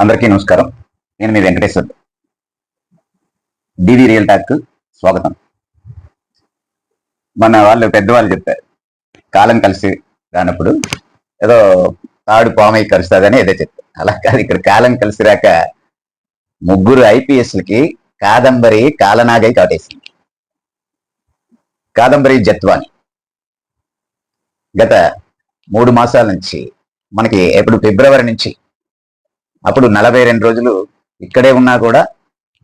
అందరికీ నమస్కారం. నేను మీ వెంకటేశ్వర్. డివి రియల్ టాక్ స్వాగతం. మన వాళ్ళు పెద్దవాళ్ళు చెప్పారు. కాలం కలిసి రానప్పుడు ఏదో తాడు పామై కలుస్తుందని ఏదో చెప్పారు. అలా కాదు ఇక్కడ కాలం కలిసి రాక ముగ్గురు ఐపీఎస్లకి కాదంబరి కాలనాగై కాటేసింది. కాదంబరి జత్వాని. గత మూడు మాసాల నుంచి మనకి ఎప్పుడు ఫిబ్రవరి నుంచి అప్పుడు నలభై రెండు రోజులు ఇక్కడే ఉన్నా కూడా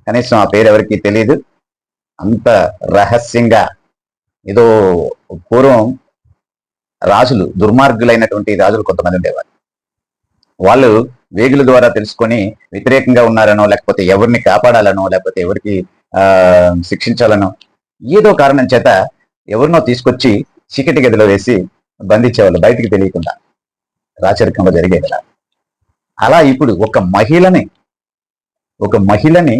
కనీసం ఆ పేరు ఎవరికి తెలియదు అంత రహస్యంగా ఏదో పూర్వం రాజులు దుర్మార్గులైనటువంటి రాజులు కొంతమంది ఉండేవారు. వాళ్ళు వేగుల ద్వారా తెలుసుకొని వ్యతిరేకంగా ఉన్నారనో లేకపోతే ఎవరిని కాపాడాలనో లేకపోతే ఎవరికి ఆ శిక్షించాలనో ఏదో కారణం చేత ఎవరినో తీసుకొచ్చి చీకటి గదిలో వేసి బంధించేవాళ్ళు బయటికి తెలియకుండా రాచరికంలో జరిగేదిలా అలా ఇప్పుడు ఒక మహిళని ఒక మహిళని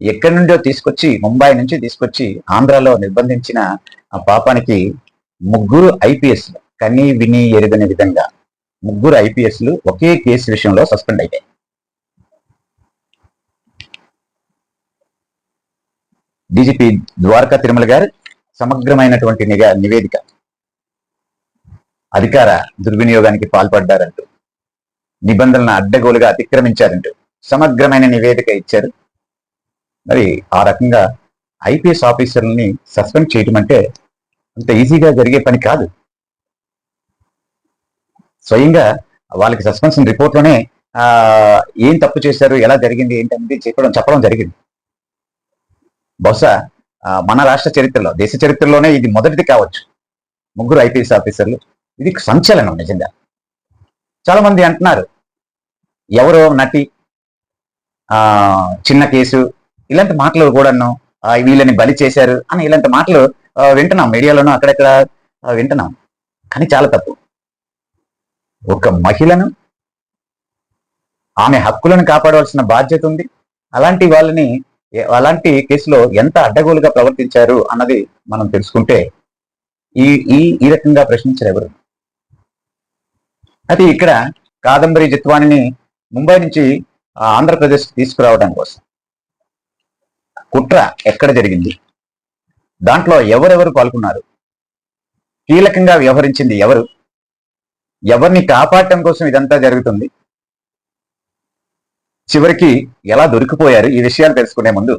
ఎక్కడి నుండో తీసుకొచ్చి ముంబై నుంచి తీసుకొచ్చి ఆంధ్రాలో నిర్బంధించిన ఆ పాపానికి ముగ్గురు ఐపీఎస్ కనీ విని ఎరుగని విధంగా ముగ్గురు ఐపీఎస్లు ఒకే కేసు విషయంలో సస్పెండ్ అయ్యాయి డీజీపీ ద్వారకా తిరుమల గారు సమగ్రమైనటువంటి నివేదిక. అధికార దుర్వినియోగానికి పాల్పడ్డారంటూ నిబంధనలను అడ్డగోలుగా అతిక్రమించారంటూ సమగ్రమైన నివేదిక ఇచ్చారు. మరి ఆ రకంగా ఐపీఎస్ ఆఫీసర్లని సస్పెండ్ చేయటం అంటే అంత ఈజీగా జరిగే పని కాదు. స్వయంగా వాళ్ళకి సస్పెన్షన్ రిపోర్ట్లోనే ఏం తప్పు చేశారు ఎలా జరిగింది ఏంటనేది చెప్పడం చెప్పడం జరిగింది. బహుశా మన రాష్ట్ర చరిత్రలో దేశ చరిత్రలోనే ఇది మొదటిది కావచ్చు. ముగ్గురు ఐపీఎస్ ఆఫీసర్లు. ఇది సంచలనం నిజంగా. చాలా మంది అంటున్నారు ఎవరో నటి ఆ చిన్న కేసు ఇలాంటి మాటలు కూడాను వీళ్ళని బలి చేశారు అని ఇలాంటి మాటలు వింటున్నాం. మీడియాలోనూ అక్కడక్కడ వింటున్నాం. కానీ చాలా తప్పు. ఒక మహిళను ఆమె హక్కులను కాపాడవలసిన బాధ్యత ఉంది. అలాంటి వాళ్ళని అలాంటి కేసులో ఎంత అడ్డగోలుగా ప్రవర్తించారు అన్నది మనం తెలుసుకుంటే ఈ ఈ ఈ రకంగా ప్రశ్నించారు ఎవరు. అయితే ఇక్కడ కాదంబరి జిత్వాణిని ముంబై నుంచి ఆ, ఆంధ్రప్రదేశ్ తీసుకురావడం కోసం. కుట్ర ఎక్కడ జరిగింది? దాంట్లో ఎవరెవరు పాల్గొన్నారు? కీలకంగా వ్యవహరించింది ఎవరు? ఎవరిని కాపాడటం కోసం ఇదంతా జరుగుతుంది? చివరికి ఎలా దొరికిపోయారు? ఈ విషయాలు తెలుసుకునే ముందు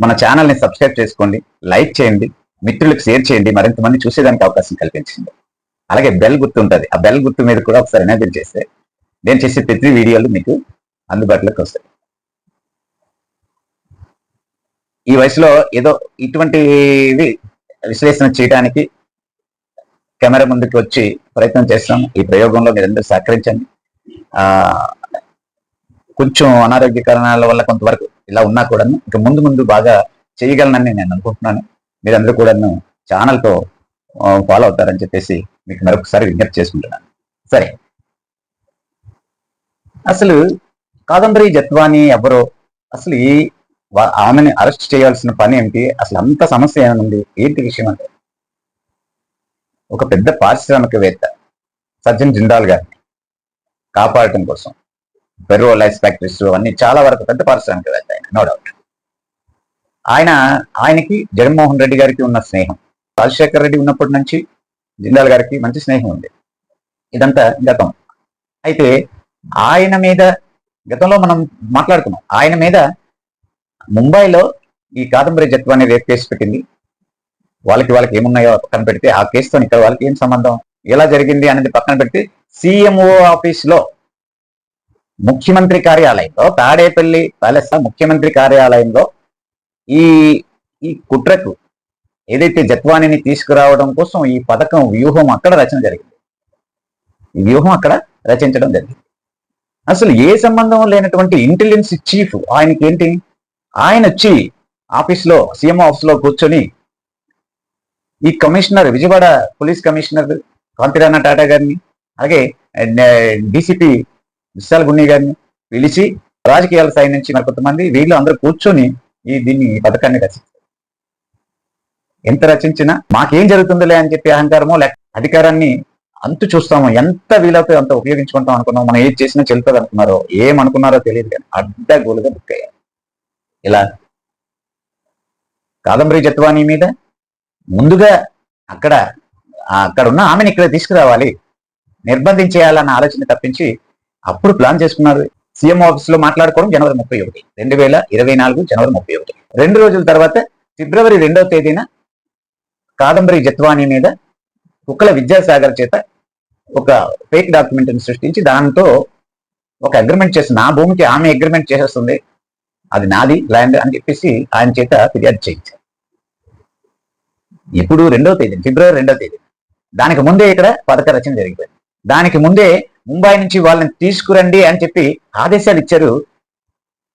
మన ఛానల్ని సబ్స్క్రైబ్ చేసుకోండి లైక్ చేయండి మిత్రులకు షేర్ చేయండి మరింత మంది చూసేదానికి అవకాశం కల్పించండి. అలాగే బెల్ గుర్తు ఉంటుంది ఆ బెల్ గుర్తు మీద కూడా ఒకసారి ఎనేబుల్ చేస్తే నేను చేసే ప్రతి వీడియోలు మీకు అందుబాటులోకి వస్తాయి. ఈ వయసులో ఏదో ఇటువంటివి విశ్లేషణ చేయడానికి కెమెరా ముందుకు వచ్చి ప్రయత్నం చేస్తాం ఈ ప్రయోగంలో మీరందరూ సహకరించండి. కొంచెం అనారోగ్య కారణాల వల్ల కొంతవరకు ఇలా ఉన్నా కూడా ఇక ముందు ముందు బాగా చేయగలనని నేను అనుకుంటున్నాను. మీరందరూ కూడాను ఛానల్తో ఫాలో అవుతారని చెప్పేసి మీకు మరొకసారి విజ్ఞప్తి చేసుకుంటున్నాను. సరే. అసలు కాదంబరి జత్వాని ఎవరో? అసలు ఈ ఆమెని అరెస్ట్ చేయాల్సిన పని ఏంటి? అసలు అంత సమస్య ఏమైంది ఏంటి విషయం అంటే? ఒక పెద్ద పారిశ్రామికవేత్త సజ్జన్ జిందాల్ గారిని కాపాడటం కోసం పెర్రోలైస్ ఫ్యాక్టరీస్ అన్ని చాలా వరకు పెద్ద పారిశ్రామికవేత్త ఆయన నో డౌట్ ఆయన ఆయనకి జగన్మోహన్ రెడ్డి గారికి ఉన్న స్నేహం. రాజశేఖర్ రెడ్డి ఉన్నప్పటి నుంచి జిందాల్ గారికి మంచి స్నేహం ఉంది. ఇదంతా గతం. అయితే ఆయన మీద గతంలో మనం మాట్లాడుకున్నాం. ఆయన మీద ముంబైలో ఈ కాదంబరి జత్వాని రేప్ కేసు పెట్టింది. వాళ్ళకి వాళ్ళకి ఏమున్నాయో పక్కన పెడితే ఆ కేసుతో ఇక్కడ వాళ్ళకి ఏం సంబంధం? ఎలా జరిగింది అనేది పక్కన పెడితే సిఎంఓ ఆఫీస్లో ముఖ్యమంత్రి కార్యాలయంలో తాడేపల్లి ప్యాలెస్ ముఖ్యమంత్రి కార్యాలయంలో ఈ ఈ కుట్రకు ఏదైతే జత్వాణిని తీసుకురావడం కోసం ఈ పథకం వ్యూహం అక్కడ రచన జరిగింది. ఈ వ్యూహం అక్కడ రచించడం జరిగింది. అసలు ఏ సంబంధం లేనటువంటి ఇంటెలిజెన్స్ చీఫ్ ఆయనకి ఏంటి? ఆయన వచ్చి ఆఫీస్లో సీఎం ఆఫీస్లో కూర్చొని ఈ commissioner Vijayawada police commissioner Kanthi Rana Tata గారిని అలాగే డిసిపి విశాల్ గున్ని గారిని పిలిచి రాజకీయాల స్థాయి నుంచి మరి కొంతమంది వీళ్ళు అందరూ కూర్చొని ఈ దీన్ని ఈ పథకాన్ని రచించారు. ఎంత రచించినా మాకేం జరుగుతుందిలే అని చెప్పి అహంకారమో లేక అధికారాన్ని అంతు చూస్తాము ఎంత వీలైతే అంత ఉపయోగించుకుంటాం అనుకున్నాం మనం ఏది చేసినా చెల్లుతుంది అనుకున్నారో ఏమనుకున్నారో తెలియదు కానీ అడ్డగోలుగా బుక్ అయ్యారు ఇలా. కాదంబరి జత్వాని మీద ముందుగా అక్కడ అక్కడ ఉన్న ఆమెను ఇక్కడ తీసుకురావాలి నిర్బంధించేయాలన్న ఆలోచన తప్పించి అప్పుడు ప్లాన్ చేసుకున్నారు. సీఎం ఆఫీస్లో మాట్లాడుకోవడం జనవరి ముప్పై ఒకటి రెండు వేల ఇరవై నాలుగు జనవరి ముప్పై ఒకటి. రెండు రోజుల తర్వాత ఫిబ్రవరి రెండవ తేదీన కాదంబరి జత్వాని మీద కుక్కల విద్యాసాగర్ చేత ఒక ఫేక్ డాక్యుమెంట్ సృష్టించి దాంతో ఒక అగ్రిమెంట్ చేసి నా భూమికి ఆమె అగ్రిమెంట్ చేసేస్తుంది అది నాది ల్యాండ్ అని చెప్పేసి ఆయన చేత ఫిర్యాదు చేయించారు. ఇప్పుడు రెండవ తేదీ ఫిబ్రవరి రెండవ తేదీ. దానికి ముందే ఇక్కడ పథక రచన జరిగిపోయింది. దానికి ముందే ముంబై నుంచి వాళ్ళని తీసుకురండి అని చెప్పి ఆదేశాలు ఇచ్చారు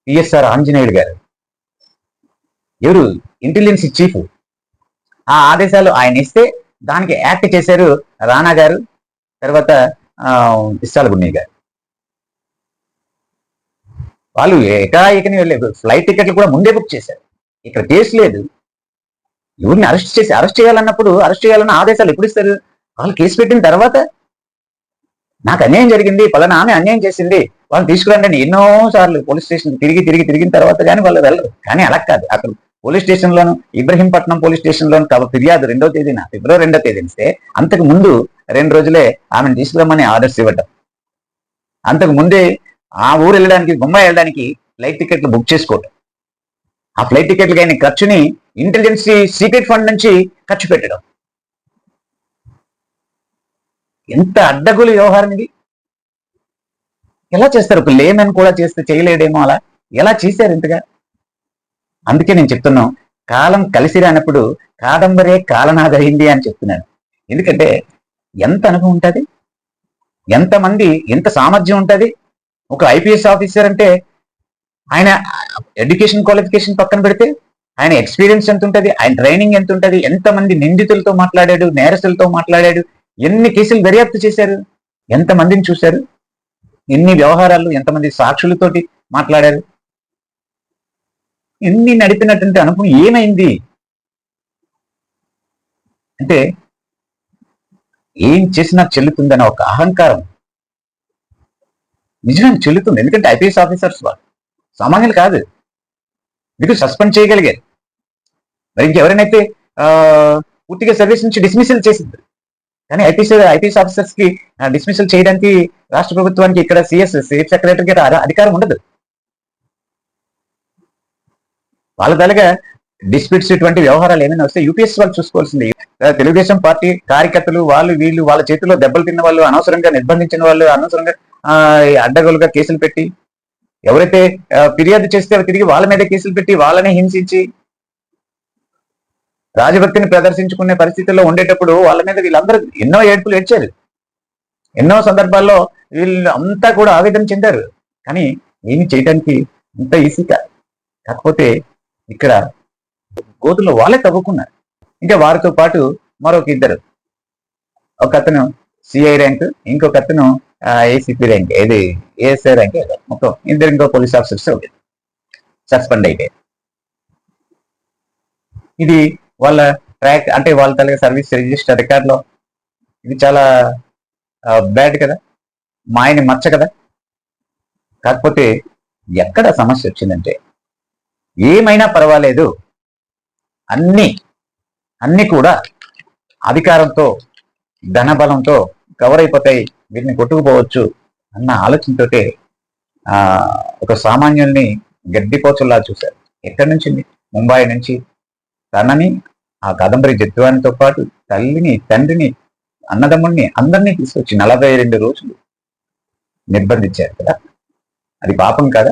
పిఎస్ఆర్ ఆంజనేయుడు గారు. ఎవరు? ఇంటెలిజెన్స్ చీఫ్ ఆ ఆదేశాలు ఆయన ఇస్తే దానికి యాక్ట్ చేశారు రాణా గారు. తర్వాత ఆ, ఇస్సాల గారు వాళ్ళు ఏకాఏకని వెళ్ళలేదు ఫ్లైట్ టికెట్లు కూడా ముందే బుక్ చేశారు. ఇక్కడ కేసు లేదు. ఎవరిని అరెస్ట్ చేసి అరెస్ట్ చేయాలన్నప్పుడు అరెస్ట్ చేయాలన్న ఆదేశాలు ఎప్పుడు ఇస్తారు? వాళ్ళు కేసు పెట్టిన తర్వాత నాకు అన్యాయం జరిగింది పలానా ఆమె అన్యాయం చేసింది వాళ్ళు తీసుకురండి ఎన్నో సార్లు పోలీస్ స్టేషన్ తిరిగి తిరిగి తిరిగిన తర్వాత కానీ వాళ్ళు వెళ్ళరు. కానీ అలా కాదు. అక్కడ పోలీస్ స్టేషన్ లోను ఇబ్రహీంపట్నం పోలీస్ స్టేషన్ లోను ఫిర్యాదు రెండో తేదీన ఫిబ్రవరి రెండో తేదీన ఇస్తే అంతకు ముందు రెండు రోజులే ఆమెను తీసుకురమ్మని ఆర్డర్స్ ఇవ్వటం. అంతకు ముందే ఆ ఊరు వెళ్ళడానికి బొంబాయి వెళ్ళడానికి ఫ్లైట్ టికెట్లు బుక్ చేసుకోవటం. ఆ ఫ్లైట్ టికెట్లకి అయిన ఖర్చుని ఇంటెలిజెన్సీ సీక్రెట్ ఫండ్ నుంచి ఖర్చు పెట్టడం. ఎంత అడ్డగులు వ్యవహారం ఇది. ఎలా చేస్తారు? ఒక లేమన్ కూడా చేస్తే చేయలేడేమో అలా. ఎలా చేశారు ఇంతగా? అందుకే నేను చెప్తున్నాను కాలం కలిసి రానప్పుడు కాదంబరే కాలనాదైంది అని చెప్తున్నాను. ఎందుకంటే ఎంత అనుభవం ఉంటుంది? ఎంతమంది ఎంత సామర్థ్యం ఉంటుంది? ఒక ఐపీఎస్ ఆఫీసర్ అంటే ఆయన ఎడ్యుకేషన్ క్వాలిఫికేషన్ పక్కన పెడితే ఆయన ఎక్స్పీరియన్స్ ఎంత ఉంటుంది? ఆయన ట్రైనింగ్ ఎంత ఉంటుంది? ఎంతమంది నిందితులతో మాట్లాడాడు నేరస్తులతో మాట్లాడాడు? ఎన్ని కేసులు దర్యాప్తు చేశారు? ఎంతమందిని చూశారు? ఎన్ని వ్యవహారాలు ఎంతమంది సాక్షులతోటి మాట్లాడారు? ఎన్ని నడిపినటువంటి అనుభవం ఏమైంది? అంటే ఏం చేసినా చెల్లుతుందన్న ఒక అహంకారం. నిజంగా చెల్లుతుంది. ఎందుకంటే ఐపీఎస్ ఆఫీసర్స్ వాళ్ళు. సామాన్యులు కాదు. మీకు సస్పెండ్ చేయగలిగారు. మరి ఇంకెవరైనైతే పూర్తిగా సర్వీస్ నుంచి డిస్మిసల్ చేసింది కానీ ఐపీఎస్ ఐపీఎస్ ఆఫీసర్స్కి డిస్మిసల్ చేయడానికి రాష్ట్ర ప్రభుత్వానికి ఇక్కడ సిఎస్ చీఫ్ సెక్రటరీకి అధికారం ఉండదు. వాళ్ళ తలగా డిస్ప్యూట్స్ ఇటువంటి వ్యవహారాలు ఏమైనా వస్తే యూపీఎస్ వాళ్ళు చూసుకోవాల్సింది. తెలుగుదేశం పార్టీ కార్యకర్తలు వాళ్ళు వీళ్ళు వాళ్ళ చేతిలో దెబ్బలు తిన్న వాళ్ళు అనవసరంగా నిర్బంధించిన వాళ్ళు అనవసరంగా అడ్డగోలుగా కేసులు పెట్టి ఎవరైతే ఫిర్యాదు చేస్తే తిరిగి వాళ్ళ మీద కేసులు పెట్టి వాళ్ళని హింసించి రాజభక్తిని ప్రదర్శించుకునే పరిస్థితుల్లో ఉండేటప్పుడు వాళ్ళ మీద వీళ్ళందరూ ఎన్నో ఏడ్పులు ఏడ్చారు. ఎన్నో సందర్భాల్లో వీళ్ళు అంతా కూడా ఆవేదన చెందారు. కానీ ఏమి చేయడానికి అంత ఈజీ కాకపోతే ఇక్కడ గోతులో వాళ్ళే తవ్వుకున్నారు. ఇంకా వారితో పాటు మరొక ఇద్దరు. ఒక అతను సిఐ ర్యాంక్ ఇంకొక అతను ఏసీపీ ర్యాంక్ ఏది? ఏఎస్ఐ ర్యాంక్ ఏదో. మొత్తం ఇద్దరు ఇంకో పోలీస్ ఆఫీసర్స్ సస్పెండ్ అయితే. ఇది వాళ్ళ ట్రాక్ అంటే వాళ్ళ తలగా సర్వీస్ రిజిస్టర్ రికార్డులో ఇది చాలా బ్యాడ్ కదా? మాయని మచ్చ కదా? కాకపోతే ఎక్కడ సమస్య వచ్చిందంటే ఏమైనా పర్వాలేదు. అన్ని అన్ని కూడా అధికారంతో ధనబలంతో కవర్ అయిపోతాయి. వీటిని కొట్టుకుపోవచ్చు అన్న ఆలోచనతోటే ఆ ఒక సామాన్యుల్ని గడ్డిపోచల్లా చూశారు. ఎక్కడి నుంచి? ముంబై నుంచి. తనని ఆ కాదంబరి జత్వానితో పాటు తల్లిని తండ్రిని అన్నదమ్ముల్ని అందరినీ తీసుకొచ్చి నలభై రెండు రోజులు నిర్బంధించారు కదా. అది పాపం కదా.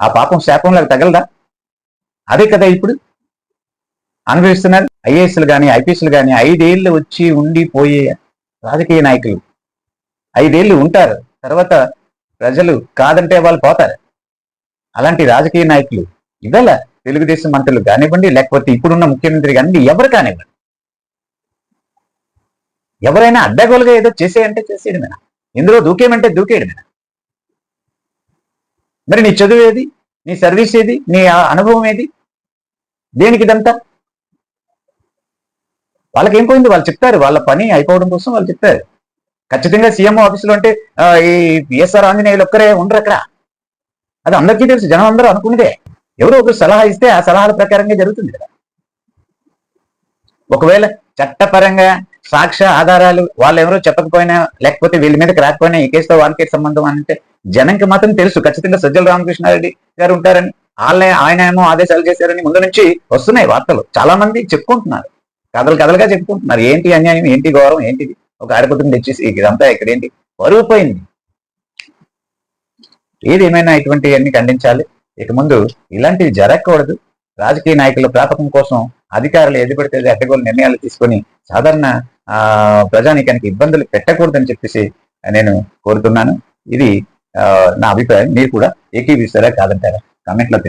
ఆ పాపం శాపంలో తగలదా? అదే కదా ఇప్పుడు? అనుభవిస్తున్నారు ఐఏఎస్లు కానీ ఐపీఎస్లు కానీ ఐదేళ్ళు వచ్చి ఉండిపోయే రాజకీయ నాయకులు. ఐదేళ్ళు ఉంటారు. తర్వాత ప్రజలు కాదంటే వాళ్ళు పోతారు. అలాంటి రాజకీయ నాయకులు ఇవాళ తెలుగుదేశం మంత్రులు కానివ్వండి లేకపోతే ఇప్పుడున్న ముఖ్యమంత్రి కానివ్వండి ఎవరు కానివ్వండి. ఎవరైనా అడ్డగోలుగా ఏదో చేసేయంటే చేసేయడమేనా? ఇందులో దూకేయమంటే దూకేయడమేనా? మరి నీ చదువు ఏది నీ సర్వీస్ ఏది నీ ఆ అనుభవం ఏది? దేనికి ఇదంతా? వాళ్ళకి ఏం పోయింది? వాళ్ళు చెప్తారు. వాళ్ళ పని అయిపోవడం కోసం వాళ్ళు చెప్తారు. ఖచ్చితంగా సీఎం ఆఫీసులో అంటే ఈ బిఎస్ఆర్ ఆంజనేయులు ఒక్కరే ఉండరు అక్కడ. అది అందరికీ తెలుసు. జనం అందరూ అనుకునేదే ఎవరో ఒకరు సలహా ఇస్తే ఆ సలహాల ప్రకారంగా జరుగుతుంది కదా. ఒకవేళ చట్టపరంగా సాక్ష్య ఆధారాలు వాళ్ళు ఎవరో చెప్పకపోయినా లేకపోతే వీళ్ళ మీదకి రాకపోయినా ఈ కేసుతో వాళ్ళకే సంబంధం అని అంటే జనంకి మాత్రం తెలుసు. ఖచ్చితంగా సజ్జల రామకృష్ణారెడ్డి గారు ఉంటారని. వాళ్ళే ఆయన ఏమో ఆదేశాలు చేశారని ముందు నుంచి వస్తున్నాయి వార్తలు. చాలా మంది చెప్పుకుంటున్నారు. కథలు కథలుగా చెప్పుకుంటున్నారు. ఏంటి అన్యాయం? ఏంటి గౌరవం ఏంటిది? ఒక ఆడపడుతుంది తెచ్చేసి ఇదంతా ఇక్కడ ఏంటి? పరువు పోయింది. ఏది ఏమైనా ఇటువంటివన్నీ ఖండించాలి. ఇక ముందు ఇలాంటివి జరగకూడదు. రాజకీయ నాయకుల ప్రాపకం కోసం అధికారులు ఎదుపడితే అడ్డగోలు నిర్ణయాలు తీసుకొని సాధారణ ఆ ప్రజానీకానికి ఇబ్బందులు పెట్టకూడదని చెప్పేసి నేను కోరుతున్నాను. ఇది ఆ, నా అభిప్రాయం. మీరు కూడా ఏకీవిస్తారా కాదంటారా? la mezcla